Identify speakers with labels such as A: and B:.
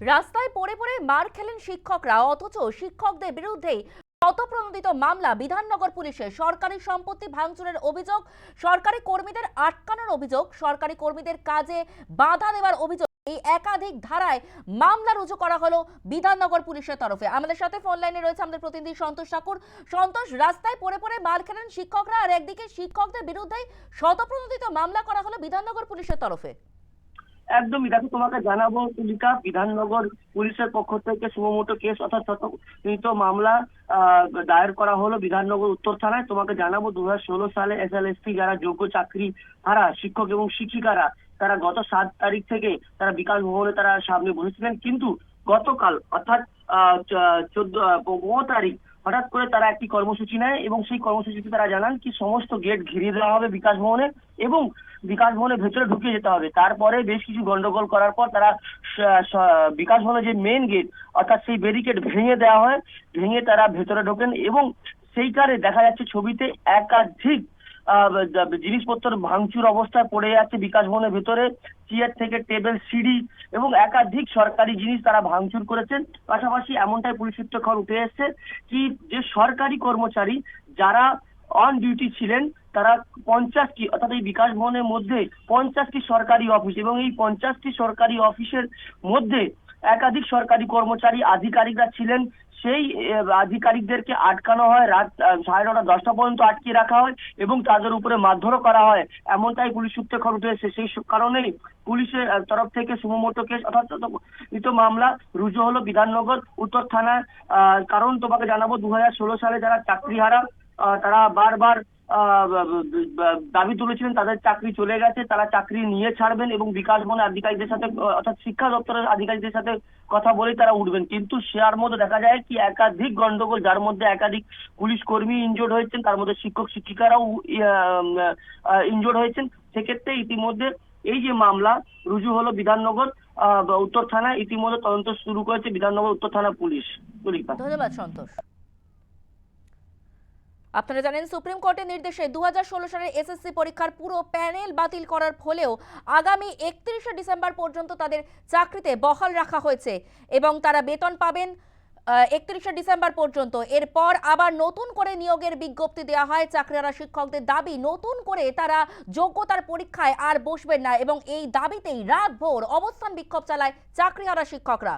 A: রাস্তায় পড়ে পড়ে মার খেলেন শিক্ষকরা, অথচ শিক্ষকদের বিরুদ্ধেই শতপ্রণোদিত মামলা বিধাননগর পুলিশের। সরকারি সম্পত্তি ভাঙচুরের অভিযোগ, সরকারি কর্মীদের আটকানোর অভিযোগ, সরকারি কর্মীদের কাজে বাধা দেওয়ার অভিযোগ। এই একাধিক ধারায় মামলা রুজু করা হলো বিধাননগর পুলিশের তরফে। আমাদের সাথে ফোন লাইনে রয়েছে আমাদের প্রতিনিধি সন্তোষ ঠাকুর। সন্তোষ, রাস্তায় পড়ে পড়ে মার খেলেন শিক্ষকরা, আর একদিকে শিক্ষকদের বিরুদ্ধেই শতপ্রণোদিত মামলা করা হলো বিধাননগর পুলিশের তরফে।
B: একদমই। দেখো, তোমাকে জানাব, তুলিকা, বিধাননগর পুলিশের পক্ষ থেকে সুমোটো কেস, অর্থাৎ শতকৃত মামলা দায়ের করা হলো বিধাননগর উত্তর থানায়। তোমাকে জানাব দু হাজার ষোলো সালে এস এল যারা যোগ্য চাকরি হারা, শিক্ষক এবং শিক্ষিকারা, তারা গত সাত তারিখ থেকে তারা বিকাশ ভবনে তারা সামনে বসেছিলেন। কিন্তু গতকাল, অর্থাৎ, আহ চোদ্দ পনেরো তারিখ হঠাৎ করে তারা একটি কর্মসূচি নেয় এবং সেই কর্মসূচিতে তারা জানান কি সমস্ত গেট ঘিরিয়ে দেওয়া হবে বিকাশ ভবনে এবং বিকাশ ভবনের ভেতরে ঢুকে যেতে হবে। তারপরে বেশ কিছু গন্ডগোল করার পর তারা বিকাশ ভবনের যে মেন গেট অর্থাৎ সেই ব্যারিকেড ভেঙে দেওয়া হয়। ভেঙে তারা ভেতরে ঢোকেন এবং সেইকারে দেখা যাচ্ছে ছবিতে একাধিক জিনিসপত্র ভাঙচুর অবস্থায় পড়ে যাচ্ছে বিকাশ ভবনের ভেতরে, চেয়ার থেকে টেবিল, সিঁড়ি এবং একাধিক সরকারি জিনিস তারা ভাঙচুর করেছেন। পাশাপাশি এমনটাই পুলিশ সূত্রে খবর উঠে এসেছে কি, যে সরকারি কর্মচারী যারা অন ডিউটি ছিলেন, তারা পঞ্চাশটি, অর্থাৎ এই বিকাশ ভবনের মধ্যে পঞ্চাশটি সরকারি অফিস এবং এই পঞ্চাশটি সরকারি অফিসের মধ্যে একাধিক সরকারি কর্মচারী আধিকারিকরা ছিলেন। সেই আধিকারিকদেরকে আটকানো হয় রাত সাড়ে নটা দশটা পর্যন্ত আটকে রাখা হয় এবং তাদের উপরে মারধরও করা হয়। এমনটাই পুলিশ সূত্রে খবর উঠে এসেছে সেই কারণেই পুলিশের তরফ থেকে সুমোটো কেস অর্থাৎ মামলা রুজু হলো বিধাননগর উত্তর আহ, কারণ তোমাকে জানাব দু হাজার ষোলো সালে যারা চাকরিহারা আহ, তারা বারবার দাবি তুলেছিলেন, তাদের চাকরি চলে গেছে, তারা চাকরি নিয়ে ছাড়বেন এবং বিকাশ ভবনের আধিকারিকদের সাথে, অর্থাৎ শিক্ষা দপ্তরের আধিকারিকদের সাথে কথা বলেই তারা উঠবেন। কিন্তু সেয়ার মধ্যে দেখা যায় কি, একাধিক গন্ডগোল, যার মধ্যে একাধিক পুলিশ কর্মী ইনজোর্ড হয়েছেন, তার মধ্যে শিক্ষক শিক্ষিকারাও ইনজোর্ড হয়েছেন। সেক্ষেত্রে ইতিমধ্যে এই যে মামলা রুজু হলো বিধাননগর উত্তর থানায়। ইতিমধ্যে তদন্ত শুরু করেছে বিধাননগর উত্তর থানা পুলিশ।
A: ধন্যবাদ, সন্তোষ। আপনারা জানেন, সুপ্রিম কোর্টের নির্দেশে দু হাজার ষোলো সালের এসএসসি পরীক্ষার পুরো প্যানেল বাতিল করার ফলেও আগামী একত্রিশে ডিসেম্বর পর্যন্ত তাদের চাকরিতে বহাল রাখা হয়েছে এবং তারা বেতন পাবেন একত্রিশে ডিসেম্বর পর্যন্ত। এরপর আবার নতুন করে নিয়োগের বিজ্ঞপ্তি দেওয়া হয়। চাকরিহারা শিক্ষকদের দাবি, নতুন করে তারা যোগ্যতার পরীক্ষায় আর বসবেন না এবং এই দাবিতেই রাত ভোর অবস্থান বিক্ষোভ চালায় চাকরিহারা শিক্ষকরা।